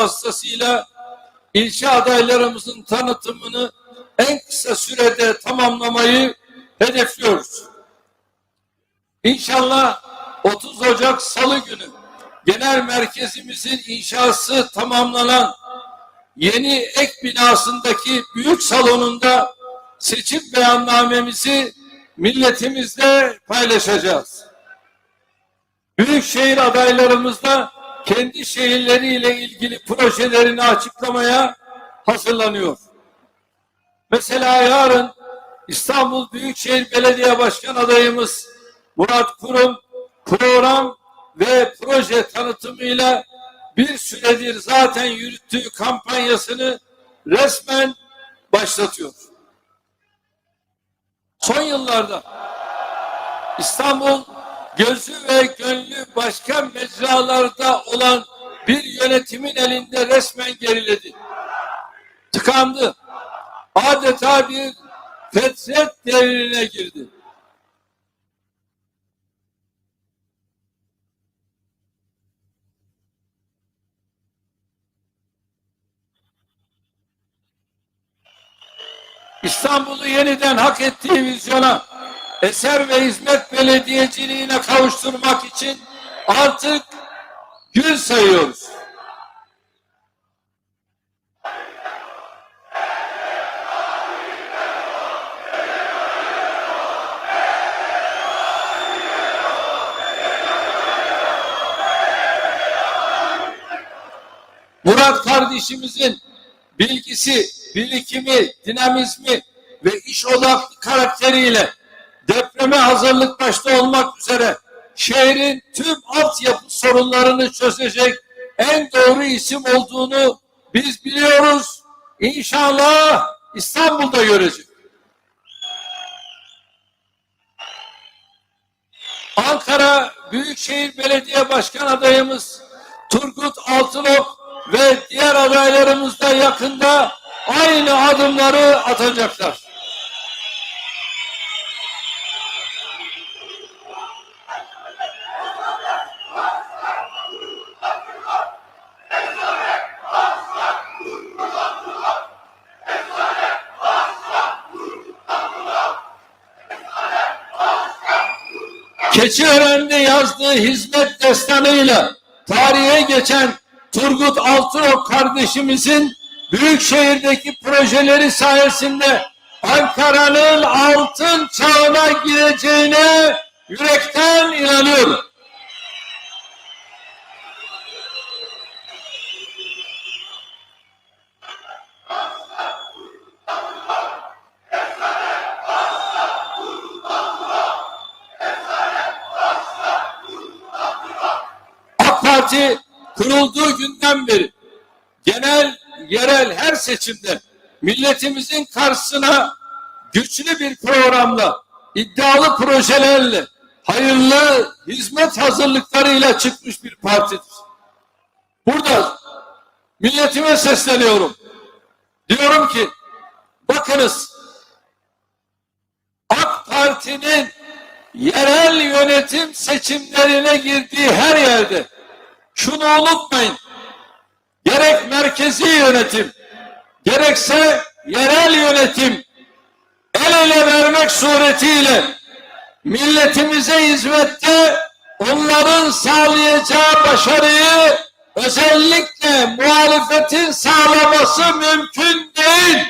vasıtasıyla ilçe adaylarımızın tanıtımını en kısa sürede tamamlamayı hedefliyoruz. İnşallah 30 Ocak Salı günü genel merkezimizin inşası tamamlanan yeni ek binasındaki büyük salonunda seçim beyannamemizi milletimizle paylaşacağız. Büyükşehir adaylarımız da kendi şehirleriyle ilgili projelerini açıklamaya hazırlanıyor. Mesela yarın İstanbul Büyükşehir Belediye Başkan adayımız Murat Kurum program ve proje tanıtımıyla bir süredir zaten yürüttüğü kampanyasını resmen başlatıyor. Son yıllarda İstanbul gözü ve gönlü başka mecralarda olan bir yönetimin elinde resmen geriledi. Tıkandı. Adeta bir fetret devrine girdi. İstanbul'u yeniden hak ettiği vizyona, eser ve hizmet belediyeciliğine kavuşturmak için artık gün sayıyoruz. Murat kardeşimizin bilgisi, birikimi, dinamizmi ve iş odaklı karakteriyle depreme hazırlık başta olmak üzere şehrin tüm altyapı sorunlarını çözecek en doğru isim olduğunu biz biliyoruz. İnşallah İstanbul'da görecek. Ankara Büyükşehir Belediye Başkan adayımız Turgut Altınok ve diğer adaylarımız da yakında aynı adımları atacaklar. Keçiören'de yazdığı hizmet destanıyla tarihe geçen Turgut Altınok kardeşimizin Büyükşehir'deki projeleri sayesinde Ankara'nın altın çağına gireceğine yürekten inanıyorum. Parti kurulduğu günden beri genel, yerel her seçimde milletimizin karşısına güçlü bir programla, iddialı projelerle, hayırlı hizmet hazırlıklarıyla çıkmış bir partidir. Burada milletime sesleniyorum. Diyorum ki bakınız AK Parti'nin yerel yönetim seçimlerine girdiği her yerde şunu unutmayın. Gerek merkezi yönetim, gerekse yerel yönetim el ele vermek suretiyle milletimize hizmette onların sağlayacağı başarıyı özellikle muhalefetin sağlaması mümkün değil.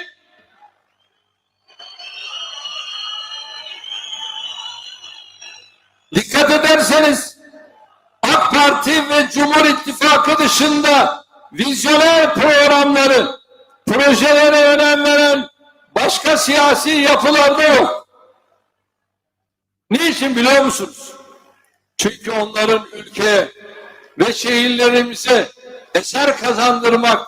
Dikkat ederseniz Parti ve Cumhur İttifakı dışında vizyoner programları, projelere önem veren başka siyasi yapılarda yok. Niçin biliyor musunuz? Çünkü onların ülke ve şehirlerimize eser kazandırmak,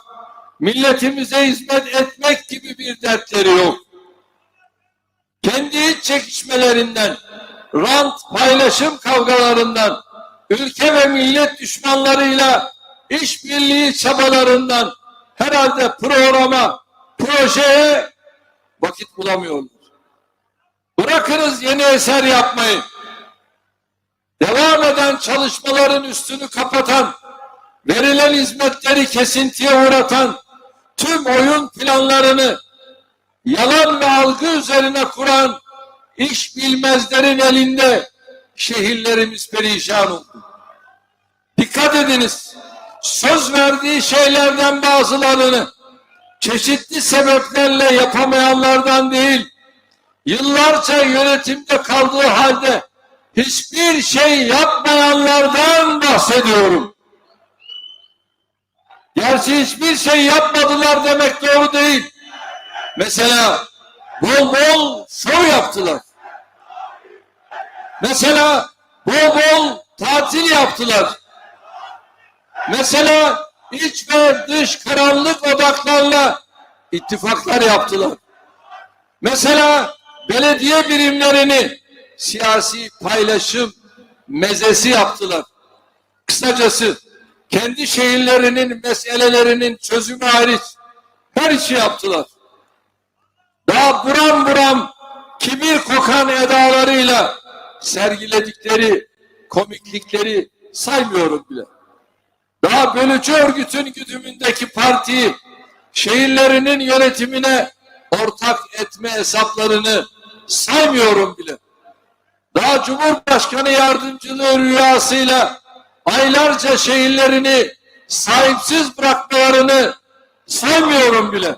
milletimize hizmet etmek gibi bir dertleri yok. Kendi iç çekişmelerinden, rant paylaşım kavgalarından, ülke ve millet düşmanlarıyla işbirliği çabalarından herhalde programa, projeye vakit bulamıyorlar. Bırakırız yeni eser yapmayı. Devam eden çalışmaların üstünü kapatan, verilen hizmetleri kesintiye uğratan tüm oyun planlarını yalan ve algı üzerine kuran iş bilmezlerin elinde şehirlerimiz perişan oldu. Dikkat ediniz. Söz verdiği şeylerden bazılarını çeşitli sebeplerle yapamayanlardan değil, yıllarca yönetimde kaldığı halde hiçbir şey yapmayanlardan bahsediyorum. Gerçi hiçbir şey yapmadılar demek doğru değil. Mesela bol bol şov yaptılar. Mesela bol bol tatil yaptılar. Mesela iç ve dış karanlık odaklarla ittifaklar yaptılar. Mesela belediye birimlerini siyasi paylaşım mezesi yaptılar. Kısacası kendi şehirlerinin meselelerinin çözümü hariç her işi yaptılar. Daha buram buram kibir kokan edalarıyla sergiledikleri komiklikleri saymıyorum bile. Daha bölücü örgütün güdümündeki partiyi şehirlerinin yönetimine ortak etme hesaplarını saymıyorum bile. Daha Cumhurbaşkanı yardımcılığı rüyasıyla aylarca şehirlerini sahipsiz bırakmalarını saymıyorum bile.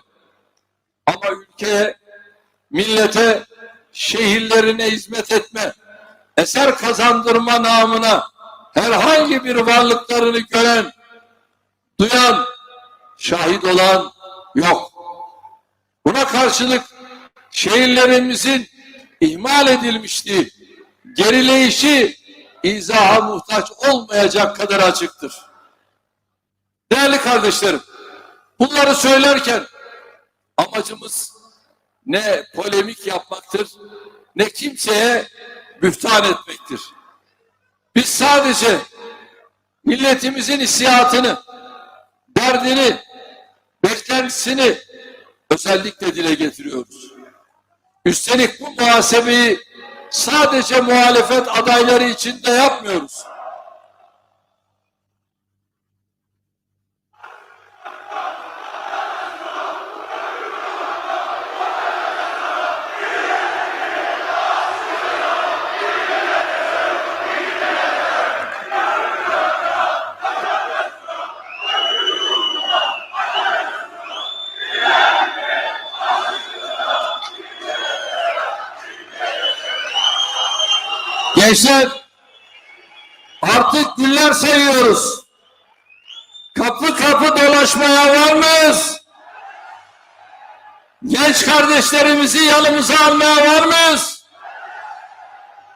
Ama ülkeye, millete, şehirlerine hizmet etme, eser kazandırma namına herhangi bir varlıklarını gören, duyan, şahit olan yok. Buna karşılık şehirlerimizin ihmal edilmişliği, gerileyişi izaha muhtaç olmayacak kadar açıktır. Değerli kardeşlerim, bunları söylerken amacımız ne polemik yapmaktır, ne kimseye bühtan etmektir. Biz sadece milletimizin hissiyatını, derdini, beklentisini özellikle dile getiriyoruz. Üstelik bu muhasebeyi sadece muhalefet adayları için de yapmıyoruz. Gençler artık güller seviyoruz. Kapı kapı dolaşmaya var mıyız? Genç kardeşlerimizi yanımıza almaya var mıyız?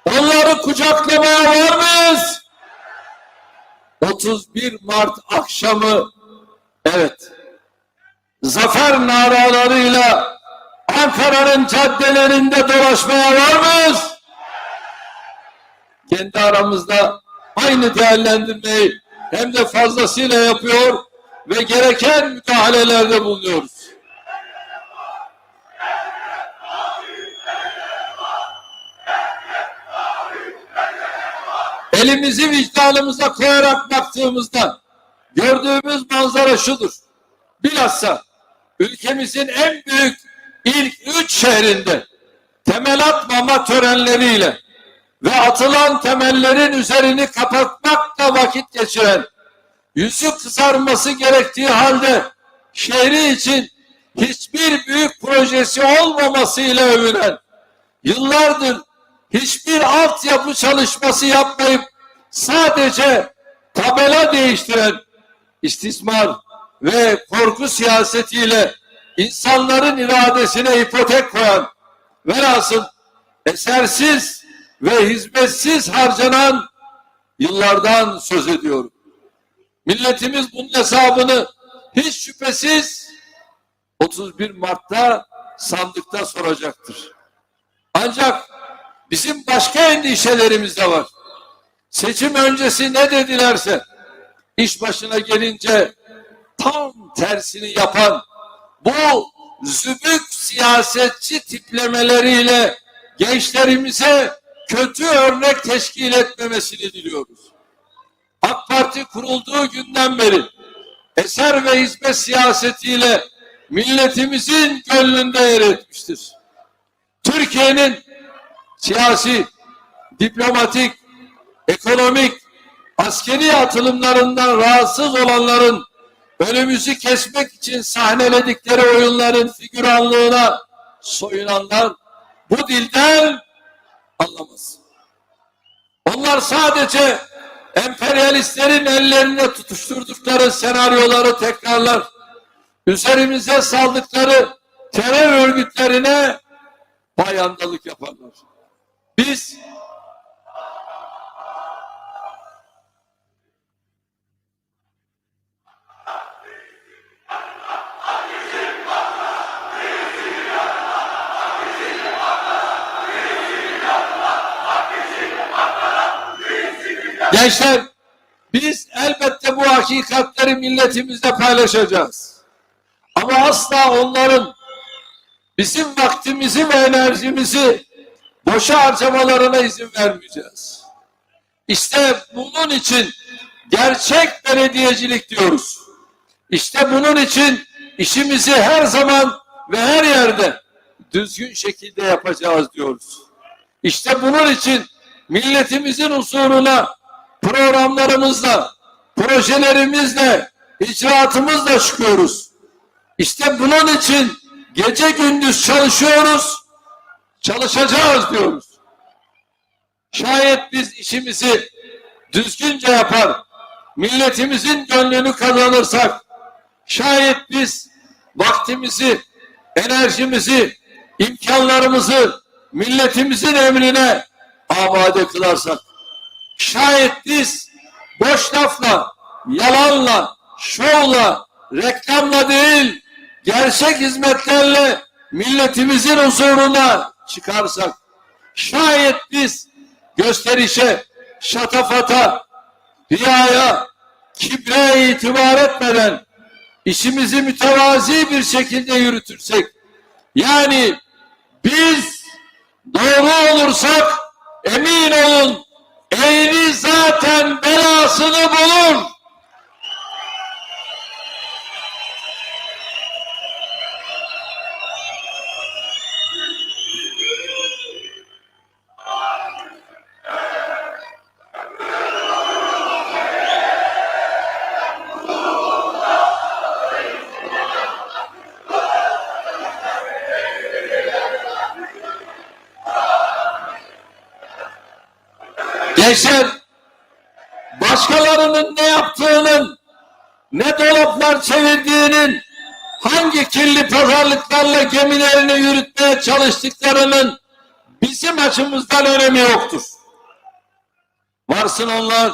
Onları kucaklamaya var mıyız? 31 Mart akşamı evet zafer naralarıyla Ankara'nın caddelerinde dolaşmaya var mıyız? Kendi aramızda aynı değerlendirmeyi hem de fazlasıyla yapıyor ve gereken müdahalelerde bulunuyoruz. Elimizi vicdanımıza koyarak baktığımızda gördüğümüz manzara şudur. Bilhassa ülkemizin en büyük ilk üç şehrinde temel atmama törenleriyle ve atılan temellerin üzerini kapatmakla vakit geçiren, yüzü kızarması gerektiği halde şehri için hiçbir büyük projesi olmamasıyla övünen, yıllardır hiçbir altyapı çalışması yapmayıp sadece tabela değiştiren istismar ve korku siyasetiyle insanların iradesine ipotek koyan velhasıl esersiz ve hizmetsiz harcanan yıllardan söz ediyorum. Milletimiz bunun hesabını hiç şüphesiz 31 Mart'ta sandıkta soracaktır. Ancak bizim başka endişelerimiz de var. Seçim öncesi ne dedilerse iş başına gelince tam tersini yapan bu zübük siyasetçi tiplemeleriyle gençlerimize kötü örnek teşkil etmemesini diliyoruz. AK Parti kurulduğu günden beri eser ve hizmet siyasetiyle milletimizin gönlünde yer etmiştir. Türkiye'nin siyasi, diplomatik, ekonomik, askeri atılımlarından rahatsız olanların önümüzü kesmek için sahneledikleri oyunların figüranlığına soyunanlar bu dilden anlamaz. Onlar sadece emperyalistlerin ellerine tutuşturdukları senaryoları tekrarlar. Üzerimize saldıkları terör örgütlerine bayandalık yaparlar. Biz Gençler biz elbette bu hakikatleri milletimizle paylaşacağız. Ama asla onların bizim vaktimizi ve enerjimizi boşa harcamalarına izin vermeyeceğiz. İşte bunun için gerçek belediyecilik diyoruz. İşte bunun için işimizi her zaman ve her yerde düzgün şekilde yapacağız diyoruz. İşte bunun için milletimizin huzuruna programlarımızla, projelerimizle, icraatımızla çıkıyoruz. İşte bunun için gece gündüz çalışıyoruz, çalışacağız diyoruz. Şayet biz işimizi düzgünce yapar, milletimizin gönlünü kazanırsak, şayet biz vaktimizi, enerjimizi, imkanlarımızı milletimizin emrine amade kılarsak, şayet biz boş lafla, yalanla, şovla, reklamla değil, gerçek hizmetlerle milletimizin huzuruna çıkarsak, şayet biz gösterişe, şatafata, riyaya, kibre itibar etmeden işimizi mütevazi bir şekilde yürütürsek, yani biz doğru olursak emin olun eğri zaten belasını bulur. Gençler başkalarının ne yaptığının, ne dolaplar çevirdiğinin, hangi kirli pazarlıklarla gemilerini yürütmeye çalıştıklarının bizim açımızdan önemi yoktur. Varsın onlar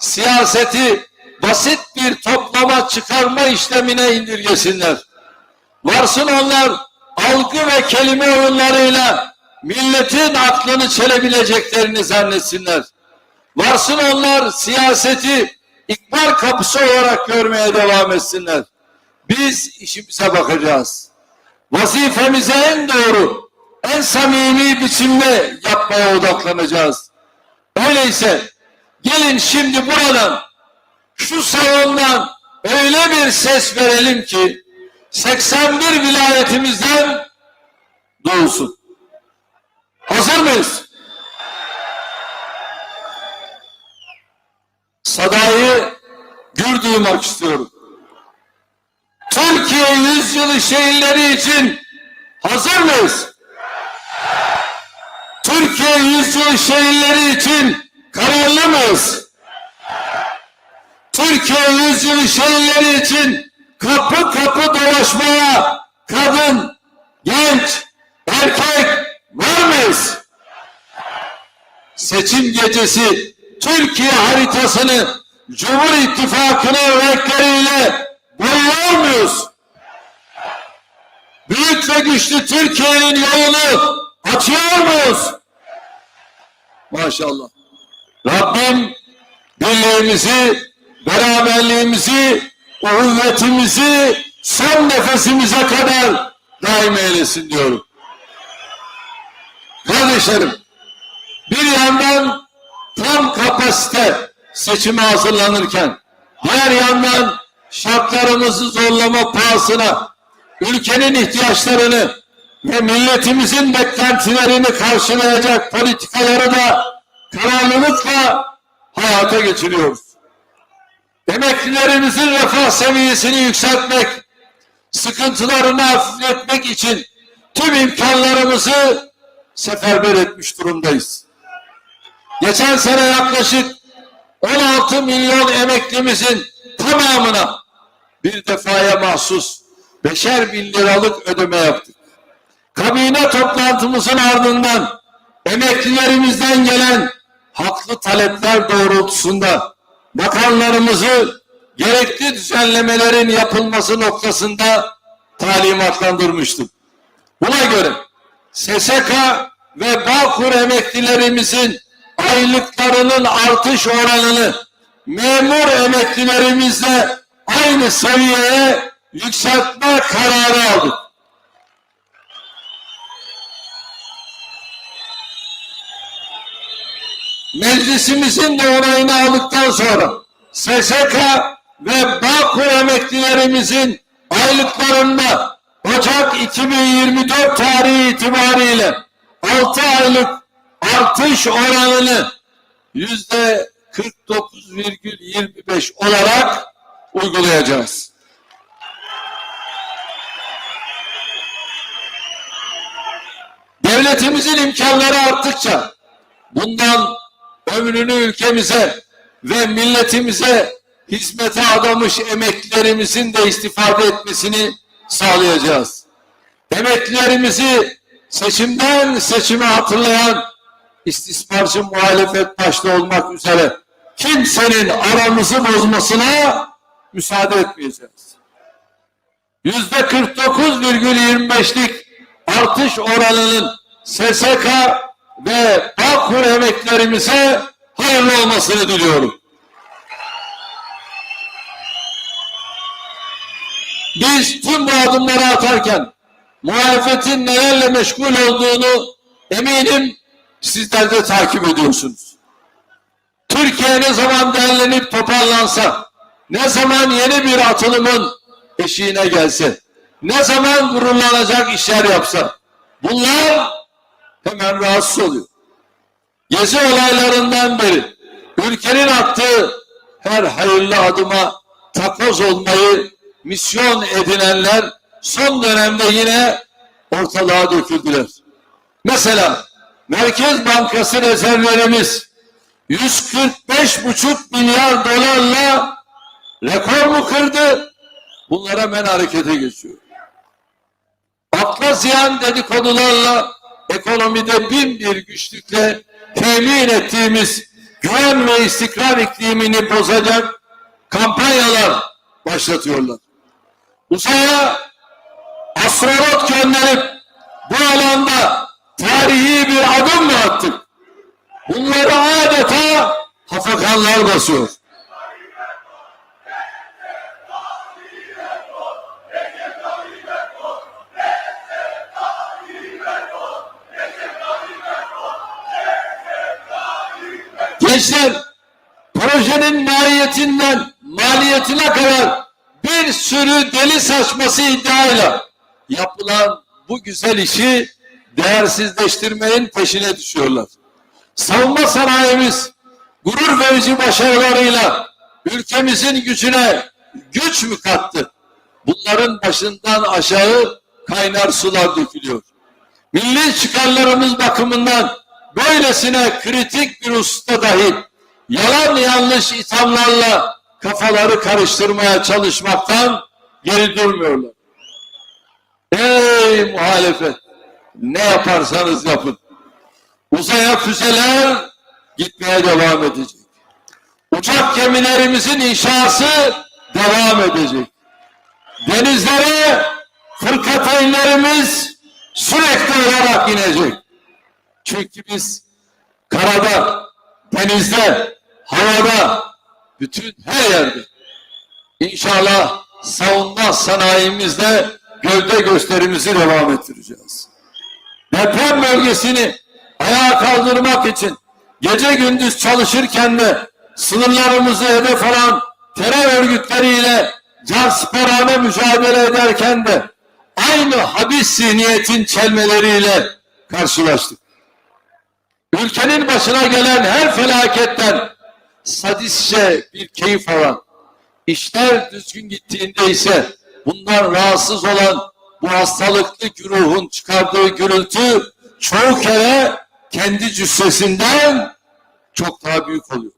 siyaseti basit bir toplama çıkarma işlemine indirgesinler. Varsın onlar algı ve kelime oyunlarıyla milletin aklını çelebileceklerini zannetsinler. Varsın onlar siyaseti ikbal kapısı olarak görmeye devam etsinler. Biz işimize bakacağız. Vazifemize en doğru, en samimi biçimde yapmaya odaklanacağız. Öyleyse gelin şimdi buradan, şu salondan öyle bir ses verelim ki 81 vilayetimizden duyulsun. Hazır mıyız? Sadayı gür duymak istiyorum. Türkiye yüzyılı şehirleri için hazır mıyız? Türkiye yüzyılı şehirleri için kararlı mıyız? Türkiye yüzyılı şehirleri için kapı kapı dolaşmaya kadın, genç, erkek var mıyız? Seçim gecesi Türkiye haritasını Cumhur İttifakı'nın renkleriyle boyuyor muyuz? Büyük ve güçlü Türkiye'nin yolunu açıyor muyuz? Maşallah. Rabbim birliğimizi, beraberliğimizi, uhuvvetimizi son nefesimize kadar daim eylesin diyorum. Kardeşlerim, bir yandan kapasite seçime hazırlanırken diğer yandan şartlarımızı zorlama pahasına ülkenin ihtiyaçlarını ve milletimizin beklentilerini karşılayacak politikaları da kararlılıkla hayata geçiriyoruz. Emeklilerimizin refah seviyesini yükseltmek, sıkıntılarını hafifletmek için tüm imkanlarımızı seferber etmiş durumdayız. Geçen sene yaklaşık 16 milyon emeklimizin tamamına bir defaya mahsus beşer bin liralık ödeme yaptık. Kabine toplantımızın ardından emeklilerimizden gelen haklı talepler doğrultusunda bakanlarımızı gerekli düzenlemelerin yapılması noktasında talimatlandırmıştım. Buna göre SSK ve Bağkur emeklilerimizin aylıklarının artış oranını memur emeklilerimizle aynı seviyeye yükseltme kararı aldık. Meclisimizin de onayını aldıktan sonra SSK ve Bağkur emeklilerimizin aylıklarında Ocak 2024 tarihi itibariyle 6 aylık artış oranını yüzde 49,25 olarak uygulayacağız. Devletimizin imkanları arttıkça bundan ömrünü ülkemize ve milletimize hizmete adamış emeklilerimizin de istifade etmesini sağlayacağız. Emeklilerimizi seçimden seçime hatırlayan istismarcı muhalefet başta olmak üzere kimsenin aramızı bozmasına müsaade etmeyeceğiz. Yüzde 49,25'lik artış oranının SSK ve Bağkur emeklerimize hayırlı olmasını diliyorum. Biz tüm bu adımları atarken muhalefetin nelerle meşgul olduğunu eminim sizler de takip ediyorsunuz. Türkiye ne zaman derlenip toparlansa, ne zaman yeni bir atılımın eşiğine gelse, ne zaman gururlanacak işler yapsa, bunlar hemen rahatsız oluyor. Gezi olaylarından beri ülkenin attığı her hayırlı adıma takoz olmayı misyon edinenler son dönemde yine ortalığa döküldüler. Mesela Merkez Bankası rezervlerimiz 145,5 milyar dolarla rekor mu kırdı? Bunlara hemen harekete geçiyor. Akla ziyan dedikodularla ekonomide bin bir güçlükle temin ettiğimiz güven ve istikrar iklimini bozacak kampanyalar başlatıyorlar. Uzaya astronot gönderip bu alanda tarihi bir adım mı attık? Bunları adeta hafakanlar basıyor. Gençler projenin mahiyetinden maliyetine kadar bir sürü deli saçması iddiayla yapılan bu güzel işi değersizleştirmenin peşine düşüyorlar. Savunma sanayimiz gurur verici başarılarıyla ülkemizin gücüne güç mü kattı? Bunların başından aşağı kaynar sular dökülüyor. Milli çıkarlarımız bakımından böylesine kritik bir usta dahi yalan yanlış ithamlarla kafaları karıştırmaya çalışmaktan geri durmuyorlar. Ey muhalefet! Ne yaparsanız yapın. Uzaya füzeler gitmeye devam edecek. Uçak gemilerimizin inşası devam edecek. Denizlere fırkateynlerimiz sürekli olarak inecek. Çünkü biz karada, denizde, havada, bütün her yerde inşallah savunma sanayimizde gövde gösterimizi devam ettireceğiz. Deprem bölgesini ayağa kaldırmak için gece gündüz çalışırken de sınırlarımızı hedef alan terör örgütleriyle cansiperane mücadele ederken de aynı habis zihniyetin çelmeleriyle karşılaştık. Ülkenin başına gelen her felaketten sadistçe bir keyif alan, işler düzgün gittiğinde ise bundan rahatsız olan bu hastalıklı güruhun çıkardığı gürültü çoğu kere kendi cüssesinden çok daha büyük oluyor.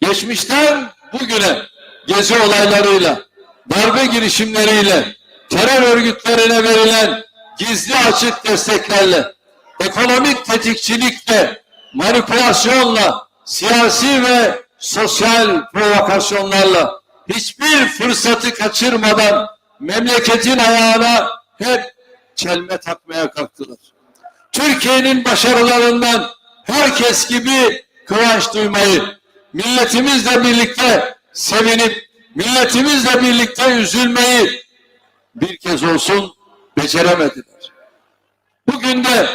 Geçmişten bugüne gezi olaylarıyla, darbe girişimleriyle, terör örgütlerine verilen gizli açık desteklerle, ekonomik tetikçilikle, manipülasyonla, siyasi ve sosyal provokasyonlarla hiçbir fırsatı kaçırmadan memleketin ayağına hep çelme takmaya kalktılar. Türkiye'nin başarılarından herkes gibi kıvanç duymayı, milletimizle birlikte sevinip, milletimizle birlikte üzülmeyi bir kez olsun beceremediler. Bugün de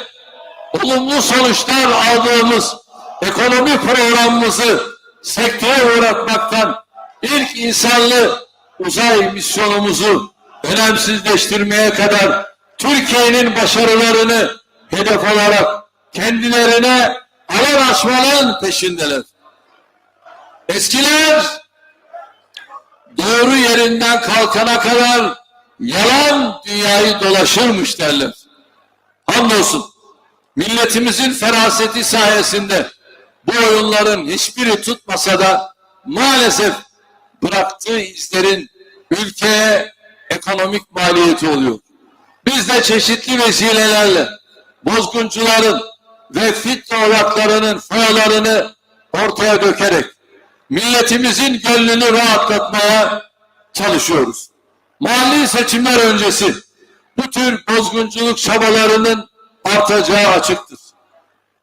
olumlu sonuçlar aldığımız ekonomi programımızı sekteye uğratmaktan ilk insanlı uzay misyonumuzu önemsizleştirmeye kadar Türkiye'nin başarılarını hedef alarak kendilerine alan açmanın peşindeler. Eskiler doğru yerinden kalkana kadar yalan dünyayı dolaşırmış derler. Hamdolsun milletimizin feraseti sayesinde bu oyunların hiçbiri tutmasa da maalesef bıraktığı izlerin ülkeye ekonomik maliyeti oluyor. Biz de çeşitli vesilelerle bozguncuların ve fitne odaklarının foyalarını ortaya dökerek milletimizin gönlünü rahatlatmaya çalışıyoruz. Mahalli seçimler öncesi bu tür bozgunculuk çabalarının artacağı açıktır.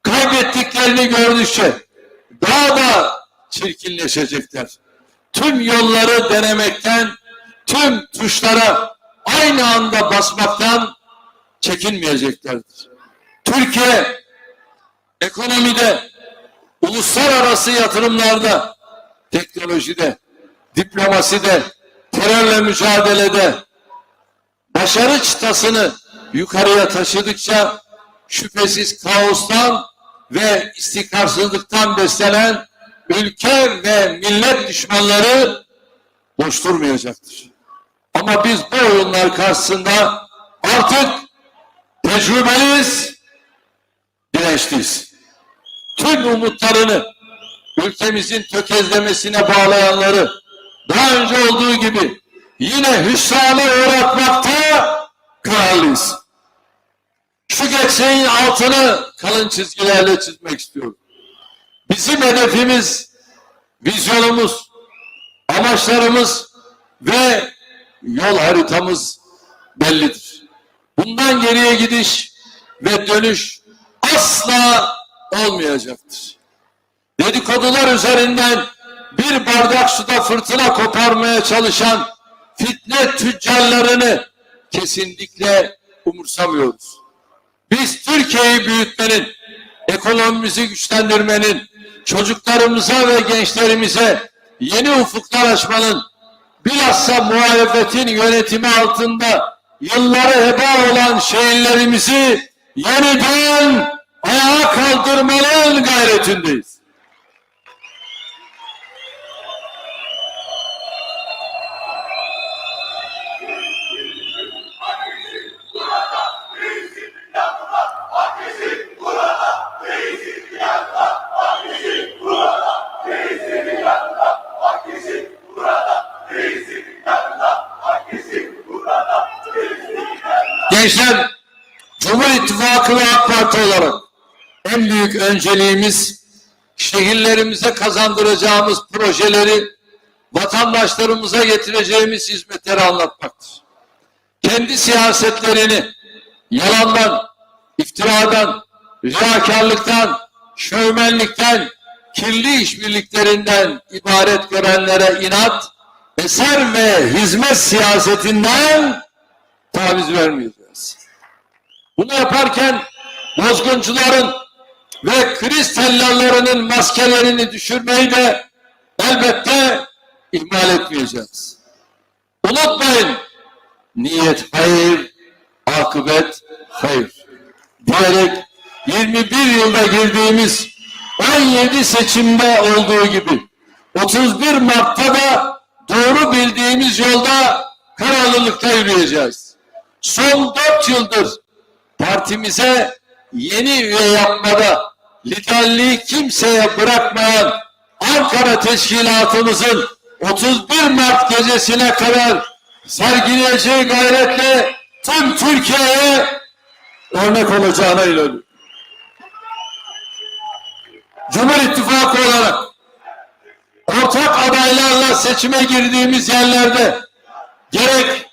Kaybettiklerini gördükçe daha da çirkinleşecekler. Tüm yolları denemekten, tüm tuşlara aynı anda basmaktan çekinmeyeceklerdir. Türkiye ekonomide, uluslararası yatırımlarda, teknolojide, diplomaside, terörle mücadelede başarı çıtasını yukarıya taşıdıkça şüphesiz kaostan ve istikrarsızlıktan beslenen ülke ve millet düşmanları boş durmayacaktır. Ama biz bu oyunlar karşısında artık tecrübeliyiz, dirençliyiz. Tüm umutlarını ülkemizin tökezlemesine bağlayanları daha önce olduğu gibi yine hüsrana uğratmakta kararlıyız. Şu gerçeğin altını kalın çizgilerle çizmek istiyorum. Bizim hedefimiz, vizyonumuz, amaçlarımız ve yol haritamız bellidir. Bundan geriye gidiş ve dönüş asla olmayacaktır. Dedikodular üzerinden bir bardak suda fırtına koparmaya çalışan fitne tüccarlarını kesinlikle umursamıyoruz. Biz Türkiye'yi büyütmenin, ekonomimizi güçlendirmenin, çocuklarımıza ve gençlerimize yeni ufuklar açmanın, bilhassa muhalefetin yönetimi altında yılları heba olan şehirlerimizi yeniden ayağa kaldırmanın gayretindeyiz. Gençler, Cumhur İttifakı ve AK Parti olarak en büyük önceliğimiz şehirlerimize kazandıracağımız projeleri vatandaşlarımıza getireceğimiz hizmetleri anlatmaktır. Kendi siyasetlerini yalandan, iftiradan, riyakarlıktan, şövmenlikten, kirli işbirliklerinden ibaret görenlere inat, eser ve hizmet siyasetinden taviz vermeyeceğiz. Bunu yaparken bozguncuların ve kriz tellallarının maskelerini düşürmeyi de elbette ihmal etmeyeceğiz. Unutmayın, niyet hayır, akıbet hayır diyerek 21 yılda girdiğimiz 17 seçimde olduğu gibi 31 Mart'ta da doğru bildiğimiz yolda kararlılıkta yürüyeceğiz. Son 4 yıldır partimize yeni üye yapmada liderliği kimseye bırakmayan Ankara teşkilatımızın 31 Mart gecesine kadar sergileyeceği gayretle tüm Türkiye'ye örnek olacağına inanıyorum. Cumhur İttifakı olarak ortak adaylarla seçime girdiğimiz yerlerde gerek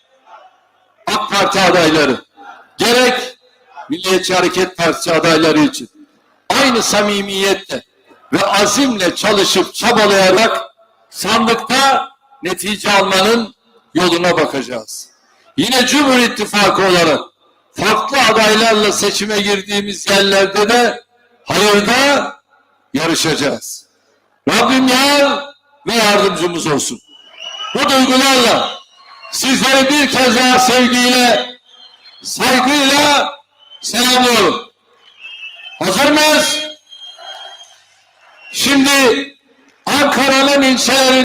AK Parti adayları, Milliyetçi Hareket Partisi adayları için aynı samimiyetle ve azimle çalışıp çabalayarak sandıkta netice almanın yoluna bakacağız. Yine Cumhur İttifakı olarak farklı adaylarla seçime girdiğimiz yerlerde de hayırda yarışacağız. Rabbim yar ve yardımcımız olsun. Bu duygularla sizleri bir kez daha sevgiyle, saygıyla selamlıyorum. Hazır mıyız? Şimdi Ankara'nın ilçeleri